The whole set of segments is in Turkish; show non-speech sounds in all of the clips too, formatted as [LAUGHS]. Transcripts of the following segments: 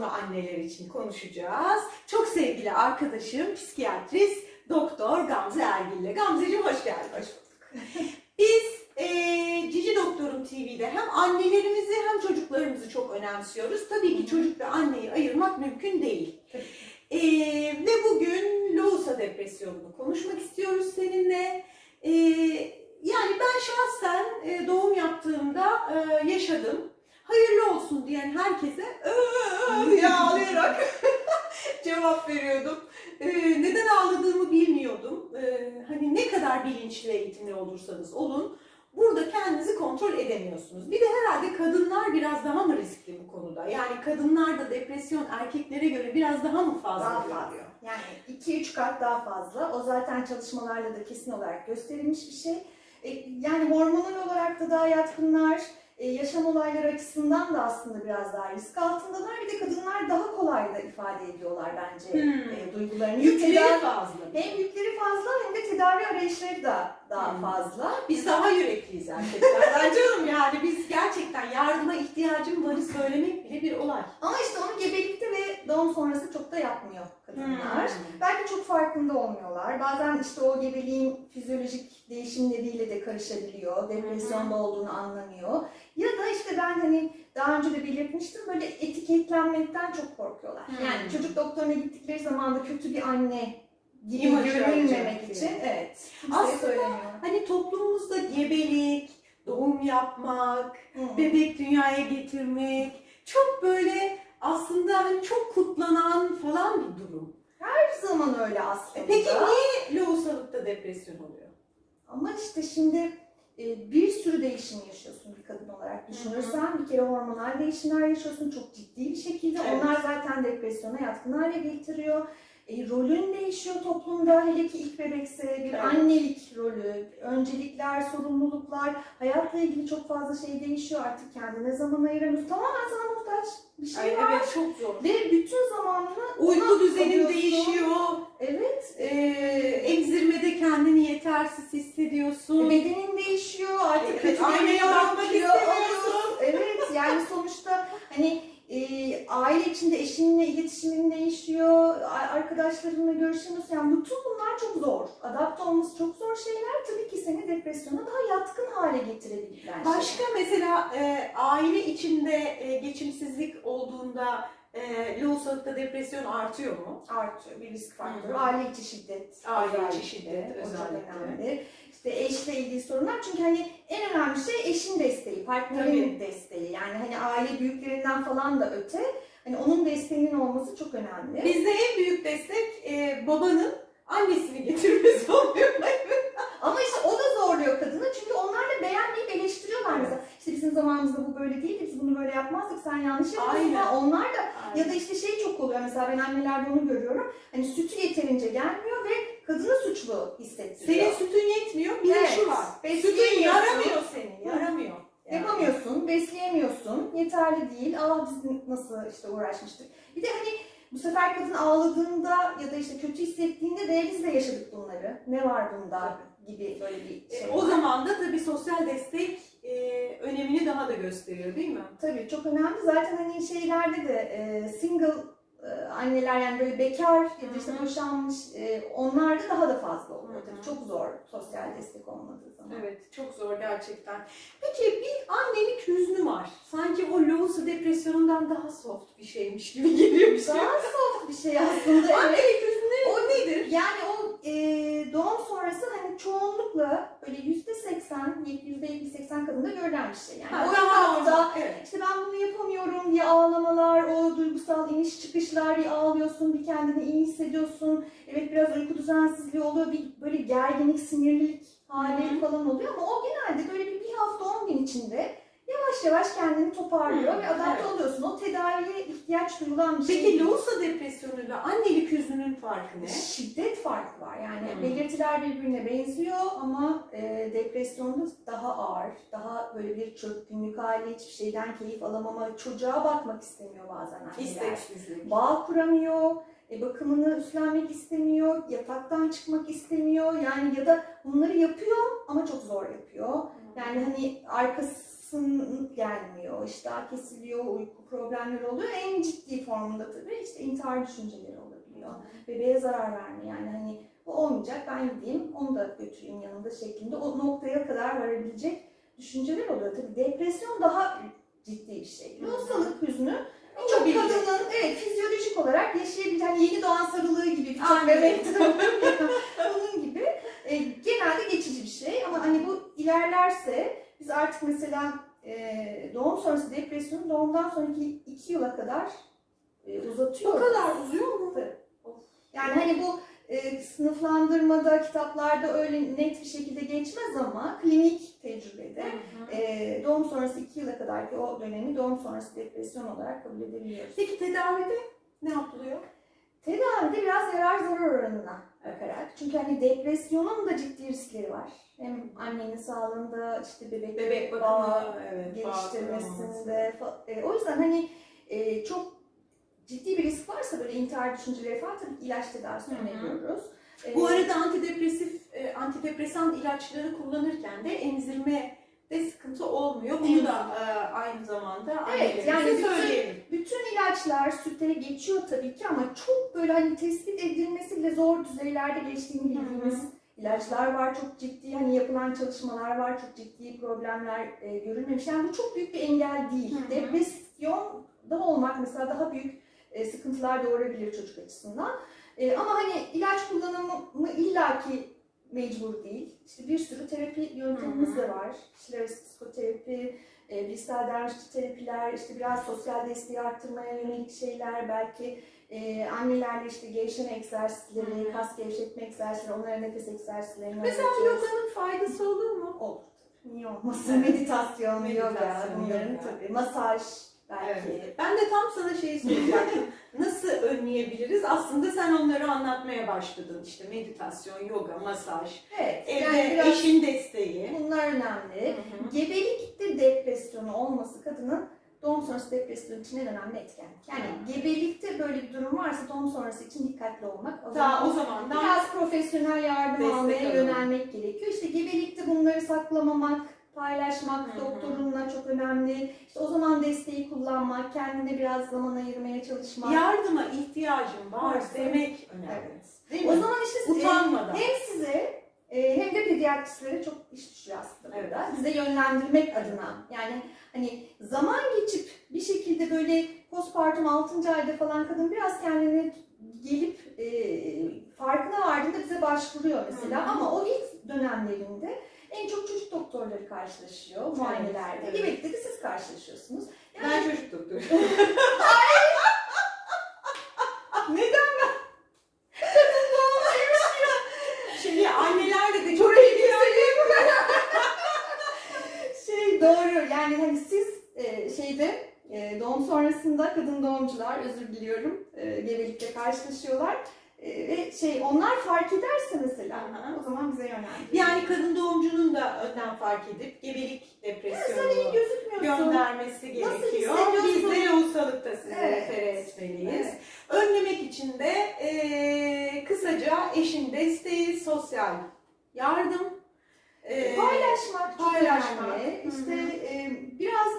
konu anneler için konuşacağız. Çok sevgili arkadaşım psikiyatrist Doktor Gamze Ergil'le. Gamzeciğim hoş geldin. Hoş bulduk. Biz eee Cici Doktorum TV'de hem annelerimizi hem çocuklarımızı çok önemsiyoruz. Tabii ki çocuk ve anneyi ayırmak mümkün değil. Eee, ve bugün Lousa depresyonunu konuşmak istiyoruz seninle. Eee, yani ben şahsen e, doğum yaptığımda e, yaşadım. Hayırlı olsun diyen herkese "Ee" diye ağlayarak [LAUGHS] cevap veriyordum. E, neden ağladığımı bilmiyordum. E, hani ne kadar bilinçli eğitimli olursanız olun burada kendinizi kontrol edemiyorsunuz. Bir de herhalde kadınlar biraz daha mı riskli bu konuda? Yani kadınlarda depresyon erkeklere göre biraz daha mı fazla Daha fazla. Yani 2-3 kat daha fazla. O zaten çalışmalarla da kesin olarak gösterilmiş bir şey. E, Yani hormonal olarak da daha yatkınlar, yaşam olayları açısından da aslında biraz daha risk altındalar. Bir de kadınlar daha kolay da ifade ediyorlar bence Hmm. e, duygularını. Yükleri Tedavi- fazla. Hem yükleri fazla hem de tedavi arayışları da daha Hmm. fazla. Biz daha yürekliyiz erkeklerden canım yani biz gerçekten yardıma ihtiyacım varı söylemek bile bir olay. Ama işte onu gebelikte ve doğum sonrası çok da yapmıyor kadınlar. Hmm. Belki çok farkında olmuyorlar. Bazen işte o gebeliğin fizyolojik değişimleriyle de karışabiliyor. Depresyonda olduğunu anlamıyor. Ya da işte ben hani daha önce de belirtmiştim böyle etiketlenmekten çok korkuyorlar. Hmm. Yani çocuk doktoruna gittikleri zaman da kötü bir anne gibi görünmemek için evet. Aslında-. Hani toplumumuzda gebelik, doğum yapmak, Hı. bebek dünyaya getirmek çok böyle aslında hani çok kutlanan falan bir durum. Her zaman öyle aslında. E Peki niye lohusalıkta depresyon oluyor? Ama işte şimdi e, bir sürü değişim yaşıyorsun bir kadın olarak düşünürsen. Bir kere hormonal değişimler yaşıyorsun çok ciddi bir şekilde. Evet. Onlar zaten depresyona yatkın hale getiriyor. E, rolün değişiyor toplumda. Hele ki ilk bebekse bir annelik rolü, öncelikler, sorumluluklar, hayatla ilgili çok fazla şey değişiyor. Artık kendine zaman ayıramıyorsun. Tamamen sana muhtaç bir şey Ay, var. evet çok zor. Ve bütün zamanını Uyku düzenin değişiyor. Evet. Ee, emzirmede kendini yetersiz hissediyorsun. Bedenin değişiyor artık Evet, kötü aynaya görünüyor, bakmak istemiyorsun. Evet yani sonuçta hani e, aile içinde eşinle iletişimin değişiyor, arkadaşlarınla görüşemiyorsun. Yani bütün bunlar çok zor. Adapte olması çok zor şeyler. Tabii ki seni depresyona daha yatkın hale getirebilen Başka mesela e, aile içinde e, geçimsizlik olduğunda e, lohusalıkta depresyon artıyor mu? artıyor. Bir risk faktörü. Aile içi şiddet. Aile içi özellikle. şiddet çok özellikle. İlgili sorunlar. Çünkü hani en önemli şey eşin desteği, partnerin Tabii. desteği. Yani hani aile büyüklerinden falan da öte. Hani onun desteğinin olması çok önemli. Bizde en büyük destek e, babanın annesini getirmesi [LAUGHS] oluyor. Ama işte o da zorluyor kadını çünkü onlar da beğenmeyip eleştiriyorlar Evet. mesela. İşte bizim zamanımızda bu böyle değildi, biz bunu böyle yapmazdık, sen yanlış yapıyorsun. Aynen. Onlar da ya da işte şey oluyor mesela ben annelerde onu görüyorum. Hani sütü yeterince gelmiyor ve kadını suçlu hissettiriyor. Senin sütün yetmiyor, bir de Evet. şu var. Sütün Besleyemiyorsun. yaramıyor seni, yaramıyor. Yapamıyorsun, besleyemiyorsun, yeterli değil. Aa biz nasıl işte uğraşmıştık. Bir de hani bu sefer kadın ağladığında ya da işte kötü hissettiğinde de biz de yaşadık bunları. Ne var bunda gibi böyle bir E, şey o var. zaman da tabii sosyal destek e, önemini daha da gösteriyor değil mi? Tabii çok önemli. Zaten hani şeylerde de e, single anneler yani böyle bekar ya da işte boşanmış e, onlar da daha da fazla oluyor. Tabii çok zor sosyal destek olmadığı zaman. Evet, çok zor gerçekten. Peki bir annelik hüznü var. Sanki o lohusa depresyonundan daha soft bir şeymiş gibi [LAUGHS] geliyor bir şey. Daha soft bir şey aslında. Annelik hüznü o nedir? Yani o e, doğum sonrası hani çoğunlukla böyle yüzde yetmiş seksen kadında görülen bir şey. Yani Ha, o hafta evet. işte ben bunu yapamıyorum diye ağlamalar, o duygusal iniş çıkışlar, bir ağlıyorsun, bir kendini iyi hissediyorsun. Evet biraz uyku düzensizliği oluyor, bir böyle gerginlik, sinirlilik hali Hı hı. falan oluyor ama o genelde böyle bir, bir hafta on gün içinde yavaş yavaş kendini toparlıyor ve adapte evet. oluyorsun. O tedaviye ihtiyaç duyulan bir şey. Peki lohusa depresyonuyla annelik hüznünün farkı ne? Şiddet farkı var. Yani Hmm. belirtiler birbirine benziyor ama e, depresyonda daha ağır, daha böyle bir çökkünlük hali, hiçbir şeyden keyif alamama, çocuğa bakmak istemiyor bazen anneler. İsteksizlik. Bağ kuramıyor, e, bakımını üstlenmek istemiyor, yataktan çıkmak istemiyor. Yani ya da bunları yapıyor ama çok zor yapıyor. Yani hani arkası ısın gelmiyor, iştah kesiliyor, uyku problemleri oluyor. En ciddi formunda tabii işte intihar düşünceleri olabiliyor. Bebeğe zarar verme yani hani bu olmayacak ben gideyim onu da götüreyim yanımda şeklinde o noktaya kadar varabilecek düşünceler oluyor. Tabii depresyon daha ciddi bir şey. Lohusalık hüznü çok Olabilir. kadının evet fizyolojik olarak yaşayabilen yeni doğan sarılığı gibi Aynen. bebekte onun [LAUGHS] gibi e, genelde geçici bir şey ama hani bu ilerlerse artık mesela e, doğum sonrası depresyonu doğumdan sonraki iki yıla kadar e, O uzatıyoruz. kadar uzuyor mu? Yani hani bu e, sınıflandırmada, kitaplarda öyle net bir şekilde geçmez ama klinik tecrübede e, doğum sonrası iki yıla kadarki o dönemi doğum sonrası depresyon olarak kabul edebiliyoruz. Peki tedavide ne yapılıyor? Tedavide biraz yarar zarar oranına bakarak. Çünkü hani depresyonun da ciddi riskleri var. Hem annenin sağlığında işte bebek, Bebek bakımı, evet, geliştirmesinde. e, o yüzden hani e, çok ciddi bir risk varsa böyle intihar düşünceleri falan tabii ilaç tedavisi öneriyoruz. E, Bu arada antidepresif, e, antidepresan ilaçları kullanırken de emzirme de sıkıntı olmuyor. Bunu da aynı zamanda Evet, yani söyleyelim. Bütün ilaçlar sütte geçiyor tabii ki ama çok böyle hani tespit edilmesi bile zor düzeylerde geçtiğini bildiğimiz ilaçlar var. Çok ciddi hani yapılan çalışmalar var. Çok ciddi problemler e, görülmemiş. Yani bu çok büyük bir engel değil. Hı hı. Depresyonda olmak mesela daha büyük e, sıkıntılar doğurabilir çocuk açısından. E, ama hani ilaç kullanımı illaki mecbur değil. İşte bir sürü terapi yöntemimiz de var. Arası psikoterapi, e, bilişsel davranışçı terapiler, işte biraz sosyal desteği arttırmaya yönelik şeyler, belki e, annelerle işte gevşeme egzersizleri, Hı kas gevşetme egzersizleri, onlara nefes egzersizlerini Mesela yoganın faydası olur mu? Olur. Niye olmasın? Meditasyon, yoga, Meditasyon, bunların yoga. tabii. Masaj belki. Evet. Ben de tam sana şeyi soracaktım. [LAUGHS] Nasıl önleyebiliriz? Aslında sen onları anlatmaya başladın. İşte meditasyon, yoga, masaj, Evet. evde yani biraz eşin desteği. bunlar önemli. Hı hı. Gebelikte depresyonu olması kadının doğum sonrası depresyon için en önemli etken. Yani Hı. gebelikte böyle bir durum varsa doğum sonrası için dikkatli olmak. O Daha zaman o zamandan biraz profesyonel yardım almaya alalım. yönelmek gerekiyor. İşte gebelikte bunları saklamamak, paylaşmak Hı hı. doktorunla çok önemli. İşte o zaman desteği kullanmak, kendine biraz zaman ayırmaya çalışmak. yardıma ihtiyacım var Varsa- demek önemli. Evet. Değil O mi? zaman işte e, Utanmadan. hem size e, hem de pediatristlere çok iş düşüyor aslında Evet. burada. Bize yönlendirmek adına. Yani hani zaman geçip bir şekilde böyle postpartum 6. ayda falan kadın biraz kendini gelip e, farkına vardığında bize başvuruyor mesela. Hı. Ama o ilk dönemlerinde en çok çocuk doktorları karşılaşıyor muayenelerde. evet. Gebekte de siz karşılaşıyorsunuz. Yani Ben çocuk doktoru. [LAUGHS] neden Şimdi annelerle de çok Burayı keselim. şey doğru yani hani siz e, şeyde e, doğum kadın doğumcular özür diliyorum e, gebelikle karşılaşıyorlar E, ve şey onlar fark ederse mesela Aha. o zaman bize yönlendiriyor. Yani kadın doğumcunun da önden fark edip gebelik gözükmüyorsun. göndermesi gerekiyor. Biz de lohusalıkta size Evet. refere etmeliyiz. Evet. Önlemek için de eee, kısaca eşin desteği, sosyal yardım, eee, Paylaşmak paylaşmak. önemli. Hı hı. İşte e, biraz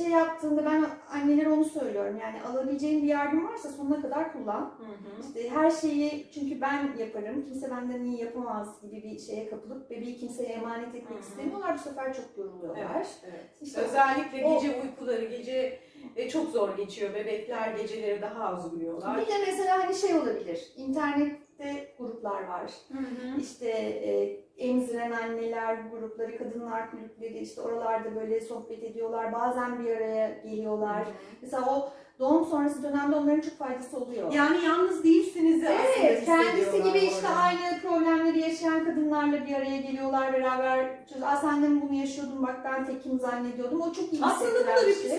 şey yaptığında ben annelere onu söylüyorum yani alabileceğin bir yardım varsa sonuna kadar kullan. Hı hı. İşte her şeyi çünkü ben yaparım, kimse benden iyi yapamaz gibi bir şeye kapılıp bebeği kimseye emanet etmek Hı hı. istemiyorlar. Bu sefer çok yoruluyorlar. Evet, evet. İşte Özellikle o- gece uykuları, gece e, çok zor geçiyor. Bebekler geceleri daha az uyuyorlar. Bir de mesela hani şey olabilir, internette gruplar var. Hı hı. İşte e, emziren anneler grupları, kadınlar kulüpleri işte oralarda böyle sohbet ediyorlar. Bazen bir araya geliyorlar. Mesela o doğum sonrası dönemde onların çok faydası oluyor. Yani yalnız değilsiniz Evet, kendisi gibi işte orada. aynı problemleri yaşayan kadınlarla bir araya geliyorlar beraber. Aa sen de mi bunu yaşıyordun bak ben tekim zannediyordum. O çok iyi Aslında bu da bir şey.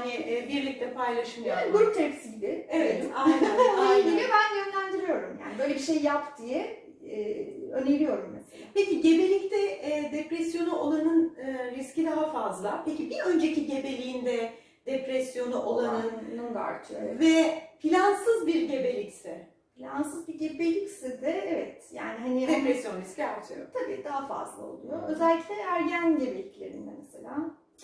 Yani e, birlikte paylaşım Yani yapmak. grup terapisi gibi. Evet, aynen, [LAUGHS] Onunla aynen. ilgili ben yönlendiriyorum. Yani böyle bir şey yap diye e, öneriyorum mesela. Peki gebelikte e, depresyonu olanın e, riski daha fazla. Peki bir önceki gebeliğinde depresyonu olanın Olanın da artıyor. Evet. ve plansız bir gebelikse Plansız bir gebelikse de evet yani hani Depresyon riski artıyor. tabii daha fazla oluyor. Özellikle ergen gebeliklerinde mesela.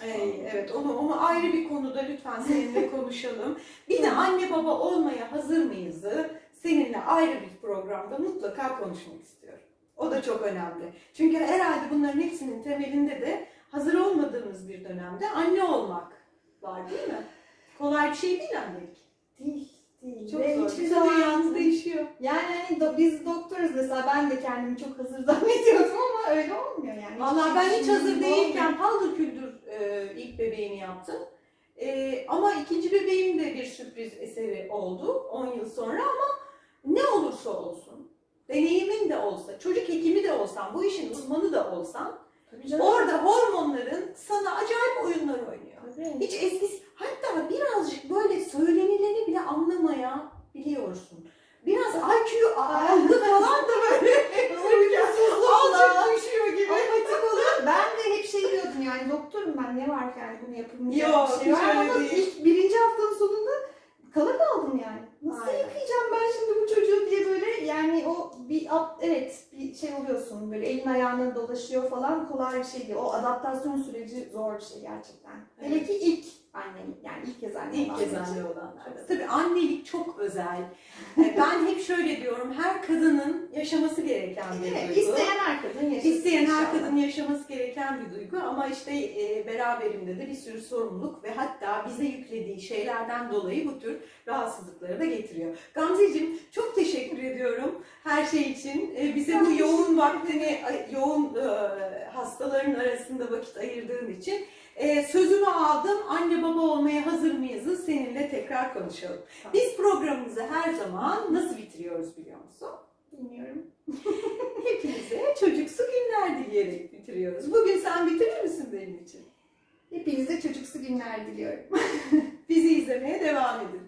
Ey, evet onu onu ayrı bir konuda lütfen seninle [LAUGHS] konuşalım. Bir de anne baba olmaya hazır mıyızı seninle ayrı bir programda mutlaka konuşmak istiyorum. O da çok önemli. Çünkü herhalde bunların hepsinin temelinde de hazır olmadığımız bir dönemde anne olmak var değil mi? Kolay bir şey değil annelik. Değil, değil. Çok Ve zor. hiçbir Bizim zaman dünyamız değişiyor. Yani hani do- biz doktoruz mesela ben de kendimi çok hazır [LAUGHS] zannediyordum ama öyle olmuyor yani. Vallahi ben şey hiç hazır olmuyor. değilken paldır küldür e, ilk bebeğimi yaptım. E, ama ikinci bebeğim de bir sürpriz eseri oldu 10 yıl sonra ama ne olursa olsun, deneyimin de olsa, çocuk hekimi de olsan, bu işin uzmanı da olsan, Tabii canım. orada hormonların sana acayip oyunlar oynuyor. Tabii. Hiç eskisi, hatta birazcık böyle söylenileni bile anlamayabiliyorsun. Biraz IQ algı [LAUGHS] falan da böyle alçak düşüyor gibi. Apatik oluyor. Ben de hep şey diyordum yani doktorum ben ne var yani bunu yapılmayacak Yok, bir şey hiç var öyle ama değil. ilk birinci haftanın sonunda kala kaldım yani. Nasıl Aynen. yıkayacağım ben şimdi bu çocuğu diye böyle yani o bir ap- evet bir şey oluyorsun böyle elin ayağına dolaşıyor falan kolay bir şey değil. O adaptasyon süreci zor bir şey gerçekten. Hele ki ilk annem yani ilk kez annem İlk kez anne olanlarda. Tabii annelik çok özel. E, Ben hep şöyle diyorum, her kadının yaşaması gereken bir Evet, duygu. isteyen her kadın yaşasın İsteyen her inşallah. kadının yaşaması gereken bir duygu ama işte e, beraberinde de bir sürü sorumluluk ve hatta bize yüklediği şeylerden dolayı bu tür rahatsızlıkları da getiriyor. Gamzeciğim çok teşekkür ediyorum her şey için. E, bize bu yoğun vaktini, yoğun e, hastaların arasında vakit ayırdığın için. Ee, sözümü aldım. Anne baba olmaya hazır mıyız? Seninle tekrar konuşalım. Tamam. Biz programımızı her zaman nasıl bitiriyoruz biliyor musun? Bilmiyorum. [LAUGHS] Hepinize çocuksu günler dileyerek bitiriyoruz. Bugün sen bitirir misin benim için? Hepinize çocuksu günler diliyorum. [LAUGHS] Bizi izlemeye devam edin.